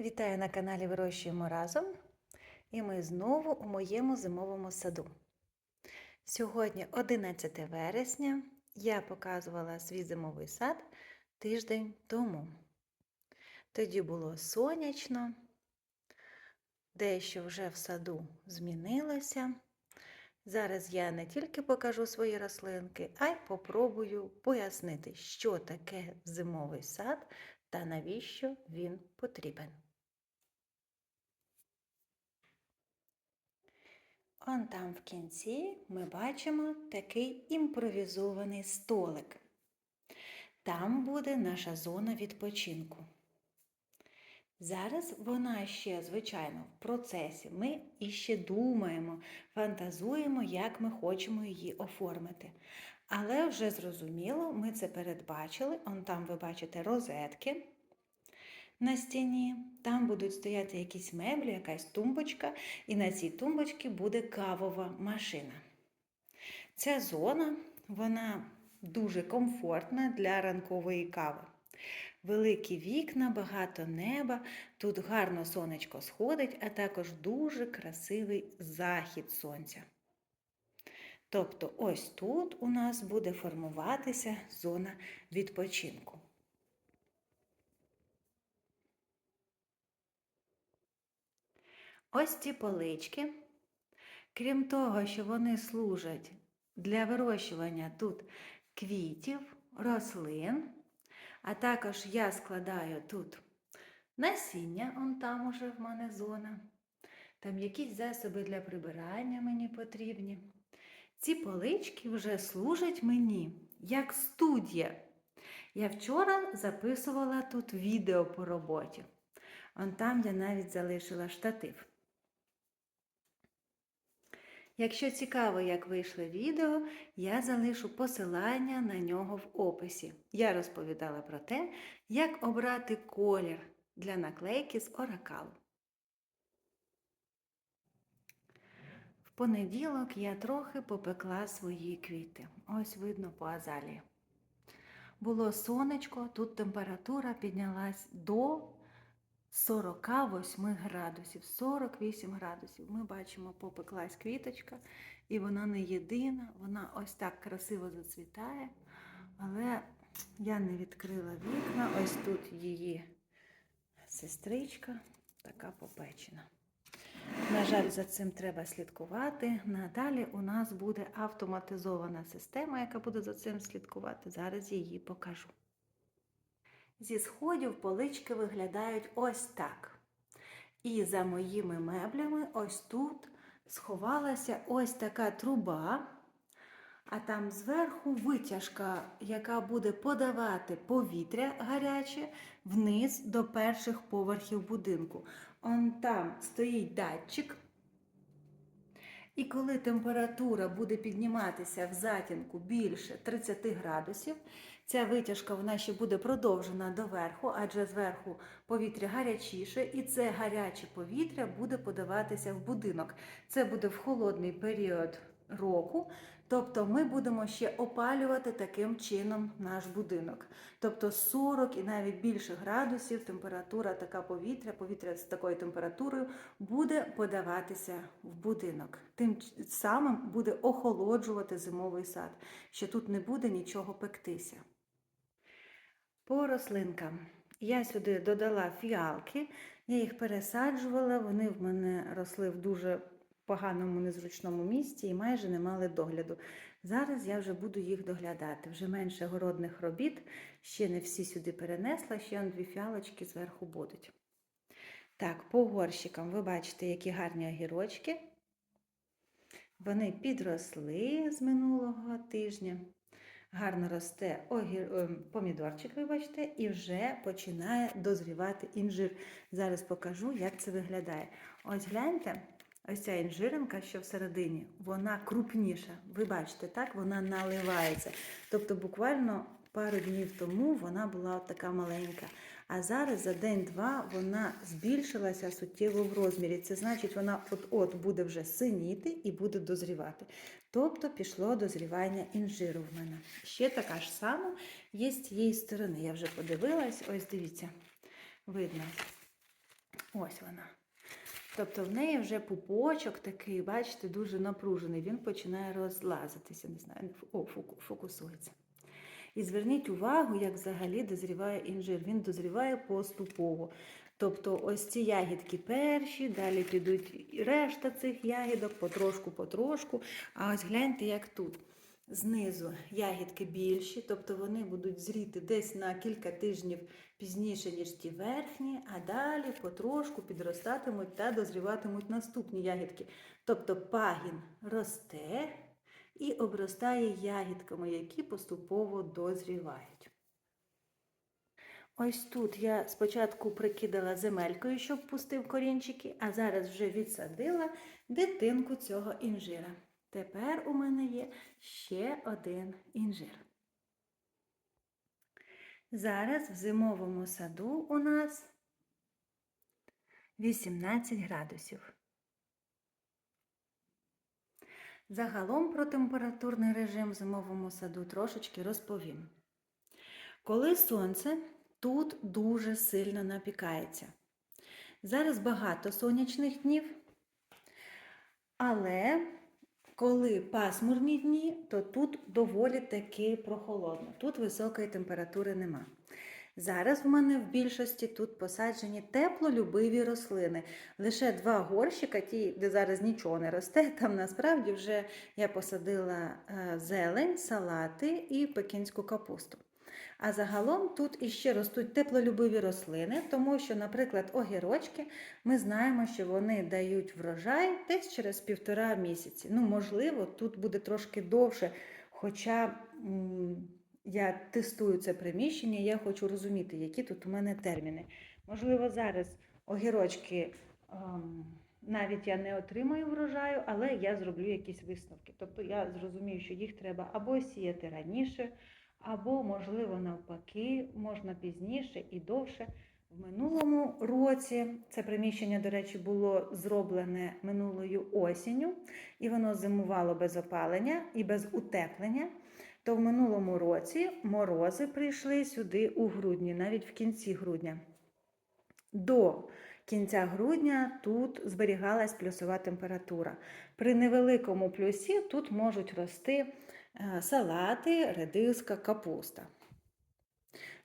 Вітаю на каналі Вирощуємо разом. І ми знову у моєму зимовому саду. Сьогодні 11 вересня. Я показувала свій зимовий сад тиждень тому. Тоді було сонячно, дещо вже в саду змінилося. Зараз я не тільки покажу свої рослинки, а й попробую пояснити, що таке зимовий сад та навіщо він потрібен. Он там в кінці ми бачимо такий імпровізований столик. Там буде наша зона відпочинку. Зараз вона ще, звичайно, в процесі. Ми іще думаємо, фантазуємо, як ми хочемо її оформити. Але вже зрозуміло, ми це передбачили. Он там ви бачите розетки на стіні. Там будуть стояти якісь меблі, якась тумбочка, і на цій тумбочці буде кавова машина. Ця зона, вона дуже комфортна для ранкової кави. Великі вікна, багато неба, тут гарно сонечко сходить, а також дуже красивий захід сонця. Тобто ось тут у нас буде формуватися зона відпочинку. Ось ці полички, крім того, що вони служать для вирощування тут квітів, рослин, а також я складаю тут насіння, он там уже в мене зона. Там якісь засоби для прибирання мені потрібні. Ці полички вже служать мені як студія. Я вчора записувала тут відео по роботі. Он там я навіть залишила штатив. Якщо цікаво, як вийшло відео, я залишу посилання на нього в описі. Я розповідала про те, як обрати колір для наклейки з оракалу. В понеділок я трохи попекла свої квіти. Ось видно по азалії. Було сонечко, тут температура піднялась до 48 градусів, 48 градусів. Ми бачимо, попеклась квіточка, і вона не єдина, вона ось так красиво зацвітає. Але я не відкрила вікна. Ось тут її сестричка, така попечена. На жаль, за цим треба слідкувати. Надалі у нас буде автоматизована система, яка буде за цим слідкувати. Зараз її покажу. Зі сходів полички виглядають ось так. І за моїми меблями, ось тут сховалася ось така труба, а там зверху витяжка, яка буде подавати повітря гаряче вниз до перших поверхів будинку. Он там стоїть датчик. І коли температура буде підніматися в затінку більше 30 градусів, ця витяжка вона ще буде продовжена доверху, адже зверху повітря гарячіше, і це гаряче повітря буде подаватися в будинок. Це буде в холодний період року, тобто ми будемо ще опалювати таким чином наш будинок. Тобто 40 і навіть більше градусів температура така повітря, повітря з такою температурою буде подаватися в будинок. Тим самим буде охолоджувати зимовий сад, що тут не буде нічого пектися. По рослинкам. Я сюди додала фіалки, я їх пересаджувала, вони в мене росли в дуже поганому незручному місці і майже не мали догляду. Зараз я вже буду їх доглядати. Вже менше городних робіт, ще не всі сюди перенесла, ще дві фіалочки зверху будуть. Так, по горщикам ви бачите, які гарні огірочки. Вони підросли з минулого тижня. Гарно росте огір... помідорчик, ви бачите, і вже починає дозрівати інжир. Зараз покажу, як це виглядає. Ось гляньте, ось ця інжиринка, що всередині, вона крупніша. Ви бачите, так? Вона наливається. Тобто, буквально пару днів тому вона була така маленька. А зараз за день-два вона збільшилася суттєво в розмірі. Це значить, вона от-от буде вже синіти і буде дозрівати. Тобто пішло дозрівання інжиру в мене. Ще така ж сама є з цієї сторони. Я вже подивилась, ось дивіться, видно. Ось вона. Тобто в неї вже пупочок такий, бачите, дуже напружений. Він починає розлазитися. Не знаю, о, фокусується. І зверніть увагу, як взагалі дозріває інжир. Він дозріває поступово. Тобто ось ці ягідки перші, далі підуть решта цих ягідок потрошку-потрошку. А ось гляньте, як тут. Знизу ягідки більші, тобто вони будуть зріти десь на кілька тижнів пізніше, ніж ті верхні, а далі потрошку підростатимуть та дозріватимуть наступні ягідки. Тобто пагін росте і обростає ягідками, які поступово дозрівають. Ось тут я спочатку прикидала земелькою, щоб пустив корінчики, а зараз вже відсадила дитинку цього інжира. Тепер у мене є ще один інжир. Зараз в зимовому саду у нас 18 градусів. Загалом про температурний режим в зимовому саду трошечки розповім. Коли сонце тут дуже сильно напікається. Зараз багато сонячних днів, але коли пасмурні дні, то тут доволі таки прохолодно. Тут високої температури нема. Зараз в мене в більшості тут посаджені теплолюбиві рослини. Лише два горщика, ті, де зараз нічого не росте. Там насправді вже я посадила е, зелень, салати і пекінську капусту. А загалом тут іще ростуть теплолюбиві рослини, тому що, наприклад, огірочки, ми знаємо, що вони дають врожай десь через півтора місяці. Ну, можливо, тут буде трошки довше, хоча я тестую це приміщення, я хочу розуміти, які тут у мене терміни. Можливо, зараз огірочки ем, навіть я не отримаю врожаю, але я зроблю якісь висновки. Тобто я зрозумію, що їх треба або сіяти раніше, або, можливо, навпаки, можна пізніше і довше. В минулому році це приміщення, до речі, було зроблене минулою осінню, і воно зимувало без опалення і без утеплення. То в минулому році морози прийшли сюди у грудні, навіть в кінці грудня. До кінця грудня тут зберігалась плюсова температура. При невеликому плюсі тут можуть рости салати, редиска, капуста.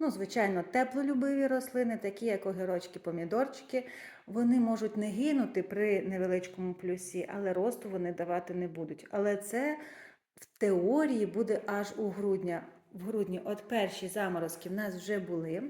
Ну, звичайно, теплолюбиві рослини, такі як огірочки, помідорчики, вони можуть не гинути при невеличкому плюсі, але росту вони давати не будуть. Але це в теорії буде аж у грудня. В грудні от перші заморозки в нас вже були.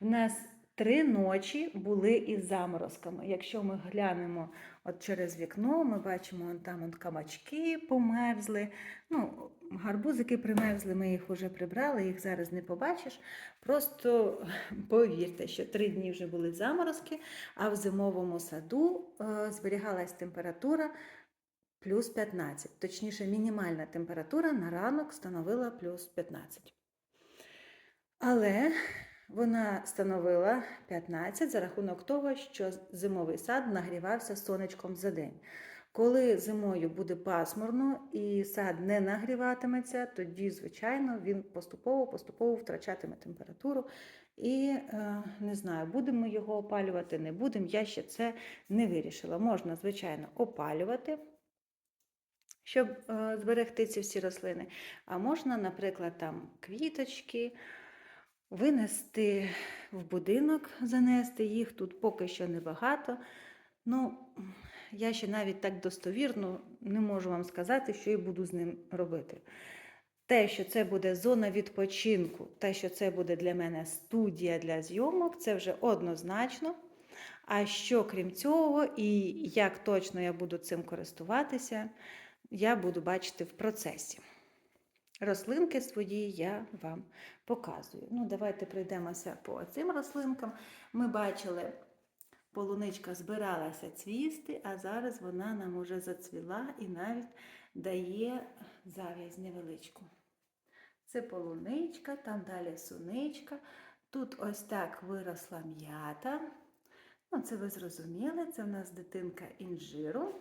В нас три ночі були із заморозками. Якщо ми глянемо от через вікно, ми бачимо там вон камачки померзли. Ну, гарбузики примерзли, ми їх вже прибрали, їх зараз не побачиш. Просто повірте, що три дні вже були заморозки, а в зимовому саду е, зберігалась температура плюс 15. Точніше, мінімальна температура на ранок становила плюс 15. Але вона становила 15 за рахунок того, що зимовий сад нагрівався сонечком за день. Коли зимою буде пасмурно і сад не нагріватиметься, тоді, звичайно, він поступово-поступово втрачатиме температуру. І е, не знаю, будемо його опалювати, не будемо. Я ще це не вирішила. Можна, звичайно, опалювати щоб е, зберегти ці всі рослини. А можна, наприклад, там квіточки винести в будинок, занести їх. Тут поки що небагато. Ну, я ще навіть так достовірно не можу вам сказати, що я буду з ним робити. Те, що це буде зона відпочинку, те, що це буде для мене студія для зйомок, це вже однозначно. А що крім цього, і як точно я буду цим користуватися, я буду бачити в процесі. Рослинки свої я вам показую. Ну, давайте пройдемося по цим рослинкам. Ми бачили, полуничка збиралася цвісти, а зараз вона нам уже зацвіла і навіть дає зав'язь невеличку. Це полуничка, там далі суничка. Тут ось так виросла м'ята. Ну, це ви зрозуміли, це в нас дитинка інжиру.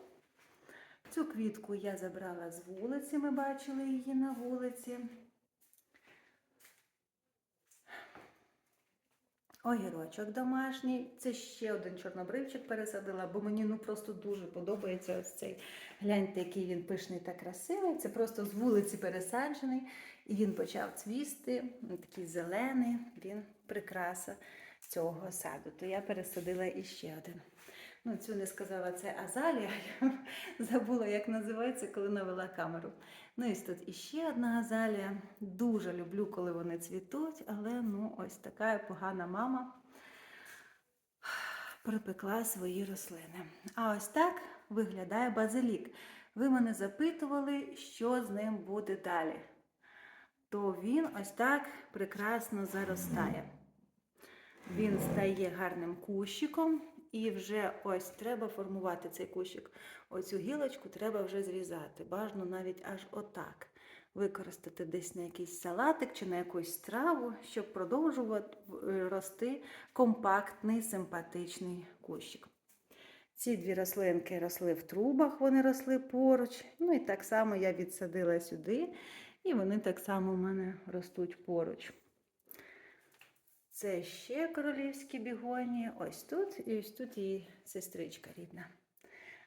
Цю квітку я забрала з вулиці, ми бачили її на вулиці. Огірочок домашній. Це ще один чорнобривчик пересадила, бо мені ну просто дуже подобається ось цей. Гляньте, який він пишний та красивий. Це просто з вулиці пересаджений. І він почав цвісти, такий зелений, він прикраса цього саду. То я пересадила іще один. Ну, цю не сказала, це азалія. Я забула, як називається, коли навела камеру. Ну і тут іще одна азалія. Дуже люблю, коли вони цвітуть, але ну ось така погана мама припекла свої рослини. А ось так виглядає базилік. Ви мене запитували, що з ним буде далі. То він ось так прекрасно заростає. Він стає гарним кущиком, і вже ось треба формувати цей кущик. Оцю гілочку треба вже зрізати. Бажано навіть аж отак. Використати десь на якийсь салатик чи на якусь страву, щоб продовжувати е, рости компактний, симпатичний кущик. Ці дві рослинки росли в трубах, вони росли поруч. Ну і так само я відсадила сюди, і вони так само в мене ростуть поруч. Це ще королівські бігоні. Ось тут і ось тут її сестричка рідна.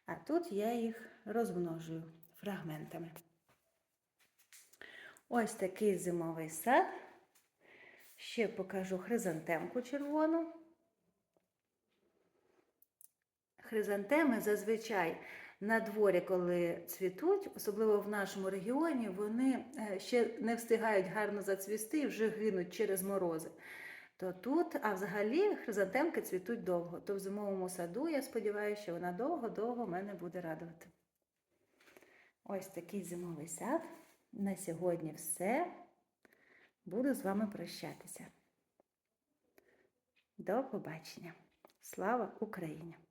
А тут я їх розмножую фрагментами. Ось такий зимовий сад. Ще покажу хризантемку червону. Хризантеми зазвичай на дворі, коли цвітуть, особливо в нашому регіоні, вони е, ще не встигають гарно зацвісти і вже гинуть через морози. То тут, а взагалі, хризантемки цвітуть довго. То в зимовому саду, я сподіваюся, що вона довго-довго мене буде радувати. Ось такий зимовий сад. На сьогодні все. Буду з вами прощатися. До побачення. Слава Україні!